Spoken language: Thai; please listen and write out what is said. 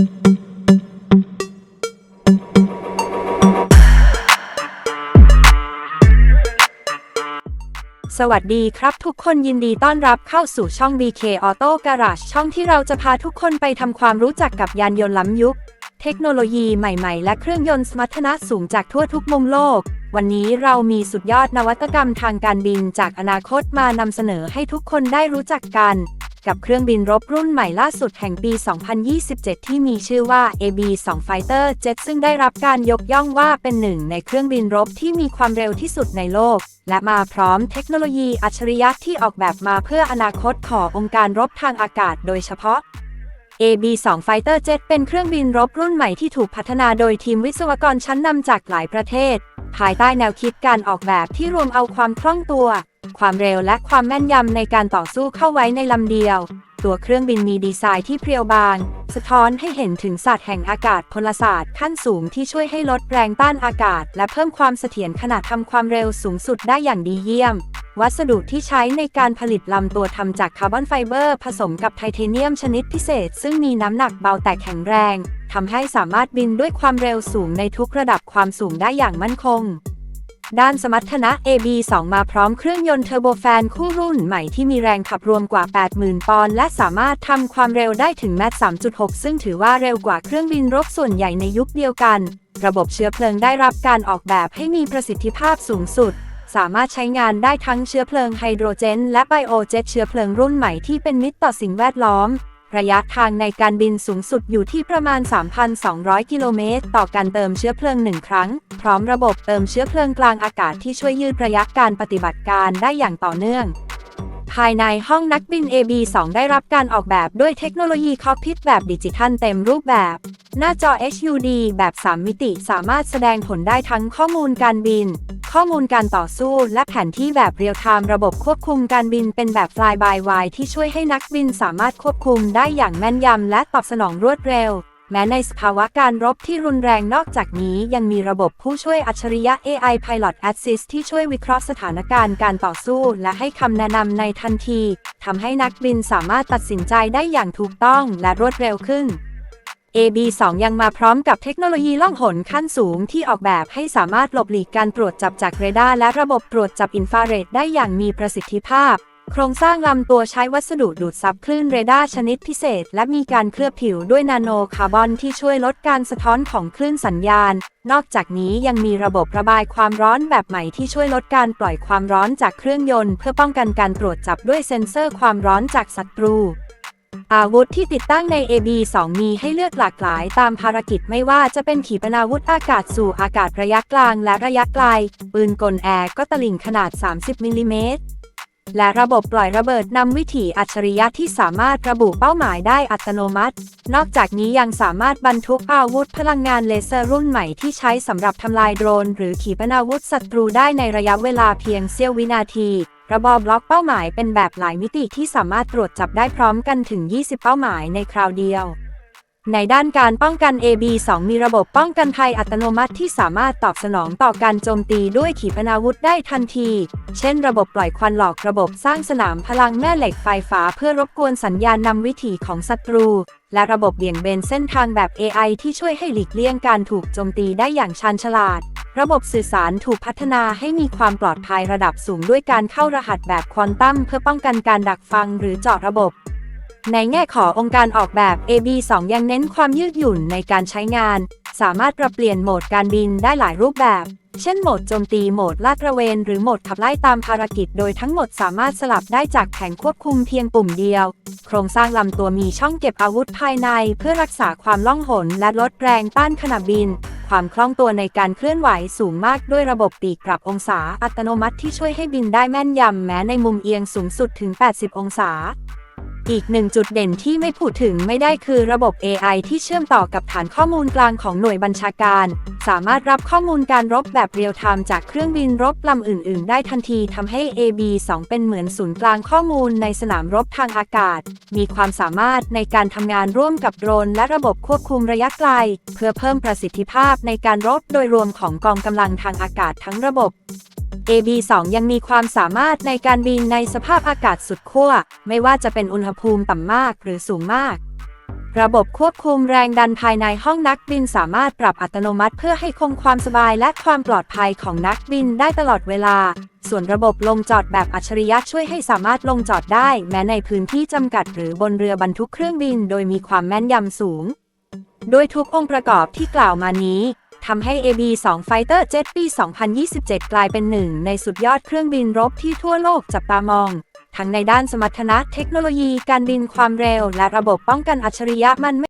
สวัสดีครับทุกคนยินดีต้อนรับเข้าสู่ช่อง BK Auto Garage ช่องที่เราจะพาทุกคนไปทำความรู้จักกับยานยนต์ล้ำยุค เทคโนโลยีใหม่ๆ และเครื่องยนต์สมรรถนะสูงจากทั่วทุกมุมโลก วันนี้เรามีสุดยอดนวัตกรรมทางการบินจากอนาคตมานำเสนอให้ทุกคนได้รู้จักกัน กับเครื่องบินรบรุ่นใหม่ล่าสุดแห่งปี 2027 ที่มีชื่อว่า AB-2 Fighter Jet ซึ่งได้รับการยกย่องว่าเป็นหนึ่งในเครื่องบินรบที่มีความเร็วที่สุดในโลก และมาพร้อมเทคโนโลยีอัจฉริยะที่ออกแบบมาเพื่ออนาคตขององค์การรบทางอากาศโดยเฉพาะ AB-2 Fighter Jet เป็นเครื่องบินรบรุ่นใหม่ที่ถูกพัฒนาโดยทีมวิศวกรชั้นนำจากหลายประเทศ ภายใต้แนวคิดการออกแบบที่รวมเอาความคล่องตัว ความเร็วและความแม่นยำในการต่อสู้เข้าไว้ในลำเดียว ตัวเครื่องบินมีดีไซน์ที่เพรียวบาง สะท้อนให้เห็นถึงศาสตร์แห่งอากาศพลศาสตร์ขั้นสูงที่ช่วยให้ลดแรงต้านอากาศ และเพิ่มความเสถียรขณะทำความเร็วสูงสุดได้อย่างดีเยี่ยม วัสดุที่ใช้ในการผลิตลำตัวทำจากคาร์บอนไฟเบอร์ ผสมกับไทเทเนียมชนิดพิเศษ ซึ่งมีน้ำหนักเบาแต่แข็งแรงทำให้สามารถบินด้วยความเร็วสูงในทุกระดับความสูงได้อย่างมั่นคง ด้านสมรรถนะ AB2 มาพร้อมเครื่องยนต์เทอร์โบแฟนคู่รุ่นใหม่ที่มีแรงขับรวมกว่า 80,000 ปอนด์และสามารถทำความเร็วได้ถึงแมต3.6 ซึ่งถือว่าเร็วกว่าเครื่องบินรบส่วนใหญ่ในยุคเดียวกัน ระบบเชื้อเพลิงได้รับการออกแบบให้มีประสิทธิภาพสูงสุด สามารถใช้งานได้ทั้งเชื้อเพลิงไฮโดรเจน และไบโอเจตเชื้อเพลิงรุ่นใหม่ที่เป็นมิตรต่อสิ่งแวดล้อม ระยะทางในการบินสูงสุดอยู่ที่ประมาณ 3,200 กิโลเมตร ต่อการเติมเชื้อเพลิงหนึ่งครั้ง พร้อมระบบเติมเชื้อเพลิงกลางอากาศที่ช่วยยืดระยะการปฏิบัติการได้อย่างต่อเนื่อง ภายในห้องนักบิน AB2 ได้รับการออกแบบด้วยเทคโนโลยีคอกพิทแบบดิจิทัลเต็มรูปแบบ หน้าจอ HUD แบบ 3 มิติสามารถแสดงผลได้ทั้งข้อมูลการบิน ข้อมูลการต่อสู้และแผนที่แบบเรียลไทม์ระบบควบคุมการบินเป็นแบบ Fly by Wire ที่ช่วยให้นักบินสามารถควบคุมได้อย่างแม่นยำและตอบสนองรวดเร็ว แม้ในสภาวะการรบที่รุนแรงนอกจากนี้ยังมีระบบผู้ช่วยอัจฉริยะ AI Pilot Assist ที่ช่วยวิเคราะห์สถานการณ์การต่อสู้และให้คำแนะนำในทันทีทำให้นักบินสามารถตัดสินใจได้อย่างถูกต้องและรวดเร็วขึ้น AB2 ยังมาพร้อมกับเทคโนโลยีล่องหนขั้นสูงที่ออกแบบให้สามารถหลบหลีกการตรวจจับจากเรดาร์และระบบตรวจจับอินฟราเรดได้อย่างมีประสิทธิภาพ โครงสร้างลำตัวใช้วัสดุดูดซับคลื่นเรดาร์ชนิดพิเศษ และมีการเคลือบผิวด้วยนาโนคาร์บอนที่ช่วยลดการสะท้อนของคลื่นสัญญาณ นอกจากนี้ยังมีระบบระบายความร้อนแบบใหม่ที่ช่วยลดการปล่อยความร้อนจากเครื่องยนต์ เพื่อป้องกันการตรวจจับด้วยเซ็นเซอร์ความร้อนจากศัตรู อาวุธที่ติดตั้งใน AB2 มีให้เลือกหลากหลายตามภารกิจไม่ว่าจะเป็นขีปนาวุธอากาศสู่อากาศระยะกลางและระยะไกล ปืนกลแอร์ก็ตลิ่งขนาด 30 มิลลิเมตรและระบบปล่อยระเบิดนำวิถีอัจฉริยะที่สามารถระบุเป้าหมายได้อัตโนมัติ นอกจากนี้ยังสามารถบรรทุกอาวุธพลังงานเลเซอร์รุ่นใหม่ที่ใช้สำหรับทำลายโดรน หรือขีปนาวุธศัตรูได้ในระยะเวลาเพียงเสี้ยววินาที ระบอบล็อกเป้าหมายเป็นแบบหลายมิติที่สามารถตรวจจับได้พร้อมกันถึง 20 เป้าหมายในคราวเดียว ในด้านการป้องกัน AB2 มีระบบป้องกันภัยอัตโนมัติที่สามารถตอบสนองต่อการโจมตีด้วยขีปนาวุธได้ทันที เช่น ระบบปล่อยควันหลอกระบบสร้างสนามพลังแม่เหล็กไฟฟ้าเพื่อรบกวนสัญญาณนำวิถีของศัตรู และระบบเบี่ยงเบนเส้นทางแบบ AI ที่ช่วยให้หลีกเลี่ยงการถูกโจมตีได้อย่างชาญฉลาด ระบบสื่อสารถูกพัฒนาให้มีความปลอดภัยระดับสูงด้วยการเข้ารหัสแบบควอนตัมเพื่อป้องกันการดักฟังหรือเจาะระบบ ในแง่ขององค์การออกแบบ AB2 ยังเน้นความยืดหยุ่นในการใช้งาน สามารถปรับเปลี่ยนโหมดการบินได้หลายรูปแบบ เช่นโหมดโจมตีโหมดลาดตระเวน หรือโหมดขับไล่ตามภารกิจ โดยทั้งหมดสามารถสลับได้จากแผงควบคุมเพียงปุ่มเดียว โครงสร้างลำตัวมีช่องเก็บอาวุธภายใน เพื่อรักษาความล่องหนและลดแรงต้านขณะบิน ความคล่องตัวในการเคลื่อนไหวสูงมากด้วยระบบปีกปรับองศาอัตโนมัติที่ช่วยให้บินได้แม่นยำแม้ในมุมเอียงสูงสุดถึง 80 องศา อีกหนึ่งจุดเด่นที่ไม่พูดถึงไม่ได้คือระบบ AI ที่เชื่อมต่อกับฐานข้อมูลกลางของหน่วยบัญชาการ สามารถรับข้อมูลการรบแบบเรียลไทม์จากเครื่องบินรบลำอื่น ๆ ได้ทันทีทำให้ AB2 เป็นเหมือนศูนย์กลางข้อมูลในสนามรบทางอากาศ มีความสามารถในการทำงานร่วมกับโดรน และระบบควบคุมระยะไกล เพื่อเพิ่มประสิทธิภาพในการรบโดยรวมของกองกำลังทางอากาศทั้งระบบ AB2 ยังมีความสามารถในการบินในสภาพอากาศสุดขั้ว ไม่ว่าจะเป็นอุณหภูมิต่ำมากหรือสูงมาก ระบบควบคุมแรงดันภายในห้องนักบินสามารถปรับอัตโนมัติเพื่อให้คงความสบายและความปลอดภัยของนักบินได้ตลอดเวลา ส่วนระบบลงจอดแบบอัจฉริยะช่วยให้สามารถลงจอดได้ แม้ในพื้นที่จำกัดหรือบนเรือบรรทุกเครื่องบิน โดยมีความแม่นยำสูง โดยทุกองค์ประกอบที่กล่าวมานี้ ทำให้ AB-2 Fighter Jet ปี 2027 กลายเป็นหนึ่งในสุดยอดเครื่องบินรบที่ทั่วโลกจับตามอง ทั้งในด้านสมรรถนะเทคโนโลยีการบินความเร็ว และระบบป้องกันอัจฉริยะมันไม่